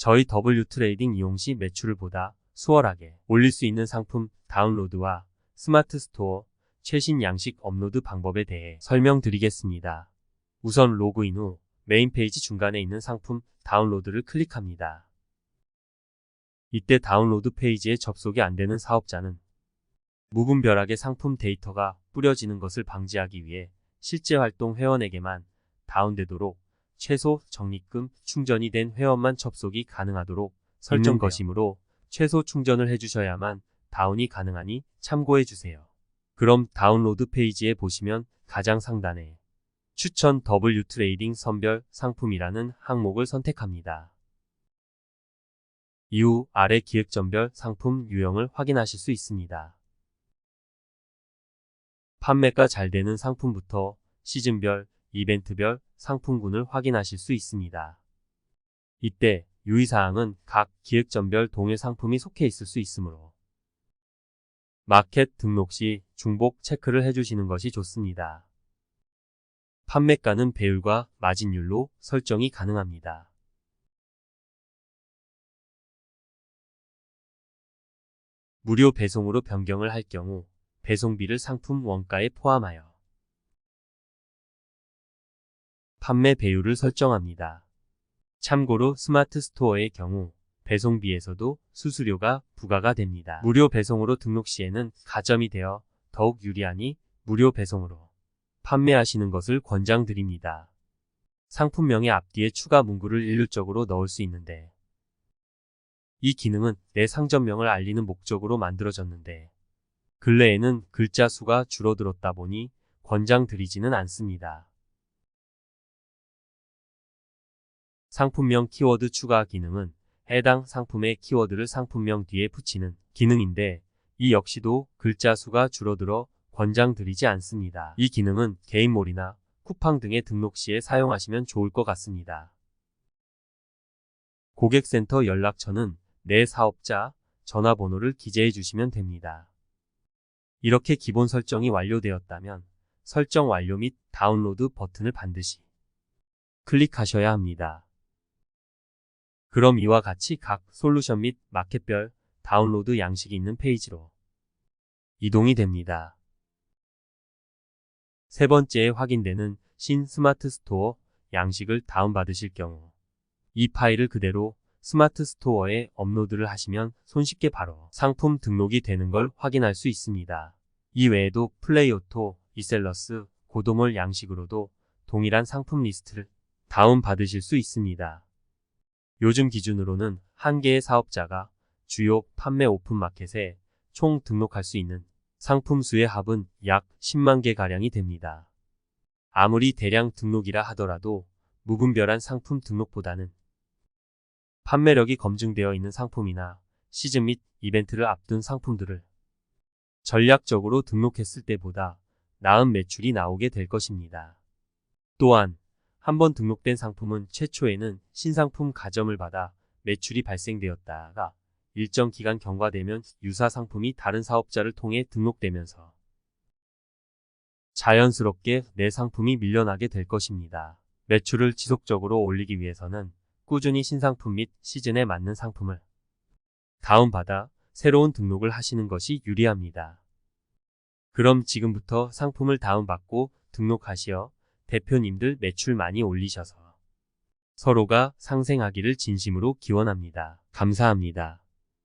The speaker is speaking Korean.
저희 W 트레이딩 이용 시 매출을 보다 수월하게 올릴 수 있는 상품 다운로드와 스마트 스토어 최신 양식 업로드 방법에 대해 설명드리겠습니다. 우선 로그인 후 메인 페이지 중간에 있는 상품 다운로드를 클릭합니다. 이때 다운로드 페이지에 접속이 안 되는 사업자는 무분별하게 상품 데이터가 뿌려지는 것을 방지하기 위해 실제 활동 회원에게만 다운되도록 최소 적립금 충전이 된 회원만 접속이 가능하도록 설정. 것이므로 최소 충전을 해주셔야만 다운이 가능하니 참고해 주세요. 그럼 다운로드 페이지에 보시면 가장 상단에 추천 W 트레이딩 선별 상품이라는 항목을 선택합니다. 이후 아래 기획전별 상품 유형을 확인하실 수 있습니다. 판매가 잘 되는 상품부터 시즌별, 이벤트별 상품군을 확인하실 수 있습니다. 이때 유의사항은 각 기획전별 동일 상품이 속해 있을 수 있으므로 마켓 등록 시 중복 체크를 해주시는 것이 좋습니다. 판매가는 배율과 마진율로 설정이 가능합니다. 무료 배송으로 변경을 할 경우 배송비를 상품 원가에 포함하여 판매 배율을 설정합니다. 참고로 스마트 스토어의 경우 배송비에서도 수수료가 부과가 됩니다. 무료 배송으로 등록 시에는 가점이 되어 더욱 유리하니 무료 배송으로 판매하시는 것을 권장드립니다. 상품명의 앞뒤에 추가 문구를 일률적으로 넣을 수 있는데 이 기능은 내 상점명을 알리는 목적으로 만들어졌는데 근래에는 글자 수가 줄어들었다 보니 권장드리지는 않습니다. 상품명 키워드 추가 기능은 해당 상품의 키워드를 상품명 뒤에 붙이는 기능인데 이 역시도 글자 수가 줄어들어 권장드리지 않습니다. 이 기능은 개인몰이나 쿠팡 등의 등록 시에 사용하시면 좋을 것 같습니다. 고객센터 연락처는 내 사업자 전화번호를 기재해 주시면 됩니다. 이렇게 기본 설정이 완료되었다면 설정 완료 및 다운로드 버튼을 반드시 클릭하셔야 합니다. 그럼 이와 같이 각 솔루션 및 마켓별 다운로드 양식이 있는 페이지로 이동이 됩니다. 세 번째에 확인되는 신 스마트 스토어 양식을 다운받으실 경우 이 파일을 그대로 스마트 스토어에 업로드를 하시면 손쉽게 바로 상품 등록이 되는 걸 확인할 수 있습니다. 이 외에도 플레이오토, 이셀러스, 고도몰 양식으로도 동일한 상품 리스트를 다운받으실 수 있습니다. 요즘 기준으로는 한 개의 사업자가 주요 판매 오픈마켓에 총 등록할 수 있는 상품 수의 합은 약 10만 개가량이 됩니다. 아무리 대량 등록이라 하더라도 무분별한 상품 등록보다는 판매력이 검증되어 있는 상품이나 시즌 및 이벤트를 앞둔 상품들을 전략적으로 등록했을 때보다 나은 매출이 나오게 될 것입니다. 또한 한번 등록된 상품은 최초에는 신상품 가점을 받아 매출이 발생되었다가 일정 기간 경과되면 유사 상품이 다른 사업자를 통해 등록되면서 자연스럽게 내 상품이 밀려나게 될 것입니다. 매출을 지속적으로 올리기 위해서는 꾸준히 신상품 및 시즌에 맞는 상품을 다운받아 새로운 등록을 하시는 것이 유리합니다. 그럼 지금부터 상품을 다운받고 등록하시어 대표님들 매출 많이 올리셔서 서로가 상생하기를 진심으로 기원합니다. 감사합니다.